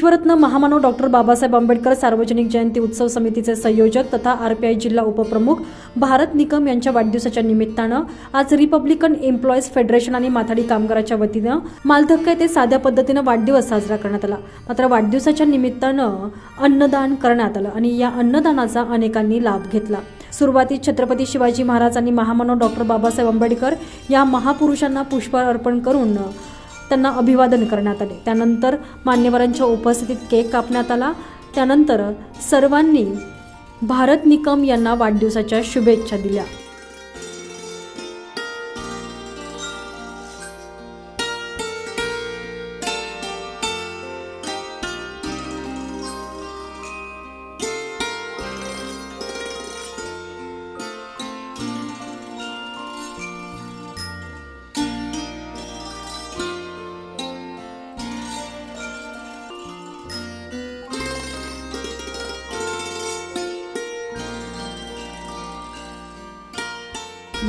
विश्वरत्न महामानव डॉक्टर बाबासाहेब आंबेडकर सार्वजनिक जयंती उत्सव समितीचे संयोजक तथा आरपीआय जिल्हा उपप्रमुख भारत निकम यांच्या वाढदिवसाच्या निमित्तानं आज रिपब्लिकन एम्प्लॉईज फेडरेशन आणि माथाडी कामगाराच्या वतीनं मालधक्का येथे साध्या पद्धतीनं वाढदिवस साजरा करण्यात आला. मात्र वाढदिवसाच्या निमित्तानं अन्नदान करण्यात आलं आणि या अन्नदानाचा अनेकांनी लाभ घेतला. सुरुवातीत छत्रपती शिवाजी महाराज आणि महामानव डॉक्टर बाबासाहेब आंबेडकर या महापुरुषांना पुष्प अर्पण करून त्यांना अभिवादन करण्यात आले. त्यानंतर मान्यवरांच्या उपस्थितीत केक कापण्यात आला. त्यानंतर सर्वांनी भारत निकम यांना वाढदिवसाच्या शुभेच्छा दिल्या.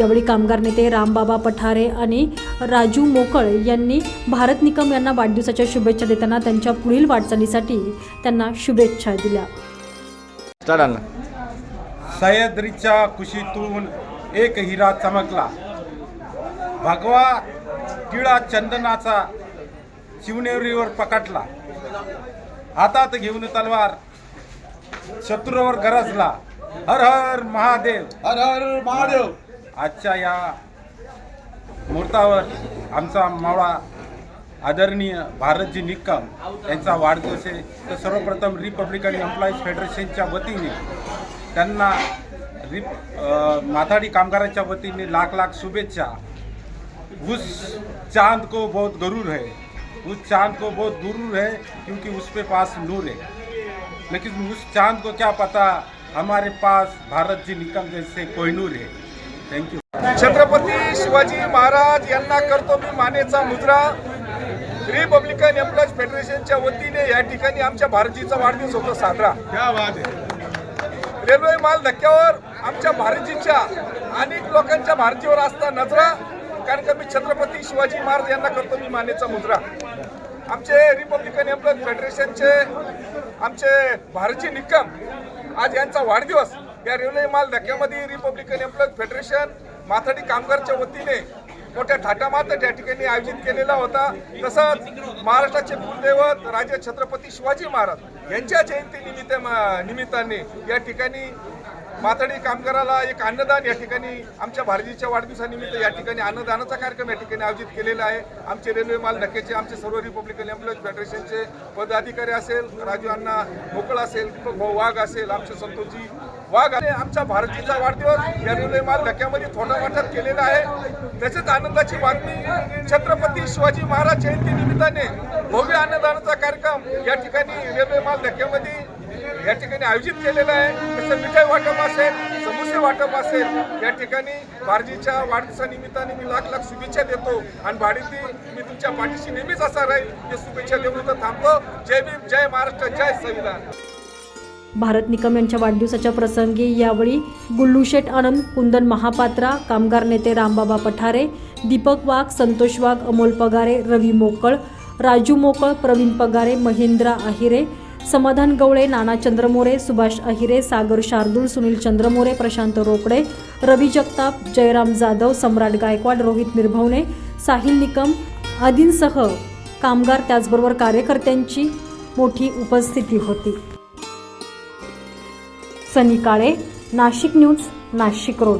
यावेळी कामगार नेते रामबाबा पठारे आणि राजू मोकळ यांनी भारत निकम यांना वाढदिवसाच्या शुभेच्छा देताना त्यांच्या पुढील वाटचालीसाठी त्यांना शुभेच्छा दिल्या. सह्याद्रीच्या कुशीतून एक हिरा चमकला. भगवा टिळा चंदनाचा शिवनेरीवर पकटला हातात घेऊन तलवार शत्रूवर गरजला. हर हर महादेव. हर हर महादेव. आजच्या या मुहूर्तावर आमचा मावळा आदरणीय भारतजी निक्कम यांचा वाढदिवस आहे. तर सर्वप्रथम रिपब्लिकन एम्प्लॉईज फेडरेशनच्या वतीने त्यांना रिप माथाडी कामगारांच्या वतीने लाख लाख शुभेच्छा. उस चांद को बहुत गरूर है. उस चांद को बहुत गुरूर है क्योंकि उस पे पास नूर है. लेकिन उस चांद को क्या पता हमारे पास भारत जी निकम जैसे कोहिनूर है. थैंक यू छत्रपती शिवाजी महाराज यांना करतो मी मानेचा मुद्रा रिपब्लिकन एम्प्लॉईज फेडरेशनच्या वतीने या ठिकाणी आमच्या भारतजीचा वाढदिवस होतो साजरा. रेल्वे माल धक्क्यावर आमच्या भारतजीच्या अनेक लोकांच्या भारतीवर असता नजरा. कारण का मी छत्रपती शिवाजी महाराज यांना करतो मी मानेचा मुद्रा आमचे रिपब्लिकन एम्प्लॉईज फेडरेशनचे आमचे भारतजी निकम आज यांचा वाढदिवस या रेल्वे माल धक्क्यामध्ये रिपब्लिकन एम्प्लॉईज फेडरेशन माथाडी कामगारच्या वतीने मोठ्या थाटामात या ठिकाणी आयोजित केलेला होता. तसंच महाराष्ट्राचे कुलदैवत राजे छत्रपती शिवाजी महाराज यांच्या जयंती निमित्त निमित्ताने या ठिकाणी मातडी कामगाराला एक अन्नदान या ठिकाणी आमच्या भारतीच्या वाढदिवसानिमित्त या ठिकाणी अन्नदानाचा कार्यक्रम या ठिकाणी आयोजित केलेला आहे. आमचे रेल्वे माल धक्क्याचे आमचे सर्व रिपब्लिकन एम्प्लॉईज फेडरेशनचे पदाधिकारी असेल राजू अण्णा मोकळ असेल भाऊ वाघ असेल आमचे संतोषजी वाघ आणि आमच्या भारतीचा वाढदिवस या रेल्वे माल धक्क्यामध्ये थोडा वाटत केलेला आहे. तसेच आनंदाची बातमी छत्रपती शिवाजी महाराज जयंती निमित्ताने भव्य अन्नदानाचा कार्यक्रम या ठिकाणी रेल्वे माल धक्क्यामध्ये या ठिकाणी आयोजित केलेला आहे. तसं मिठाई वाटप असेल समोसे वाटप असेल या ठिकाणी भारतीच्या वाढदिवसानिमित्ताने मी लाख लाख शुभेच्छा देतो आणि भाडीती मी तुमच्या पाठीशी नेहमीच असा राहील हे शुभेच्छा देऊन तर थांबतो. जय भीम जय महाराष्ट्र जय संविधान. भारत निकम यांच्या वाढदिवसाच्या प्रसंगी यावेळी गुल्लूशेठ आनंद कुंदन महापात्रा कामगार नेते रामबाबा पठारे दीपक वाघ संतोष वाघ अमोल पगारे रवी मोकळ राजू मोकळ प्रवीण पगारे महेंद्रा आहिरे समाधान गवळे नाना चंद्रमोरे सुभाष अहिरे सागर शार्दूल सुनील चंद्रमोरे प्रशांत रोकडे रवी जगताप जयराम जाधव सम्राट गायकवाड रोहित निर्भवणे साहिल निकम आदींसह कामगार त्याचबरोबर कार्यकर्त्यांची मोठी उपस्थिती होती. Sunny Kale Nashik news Nashik Road.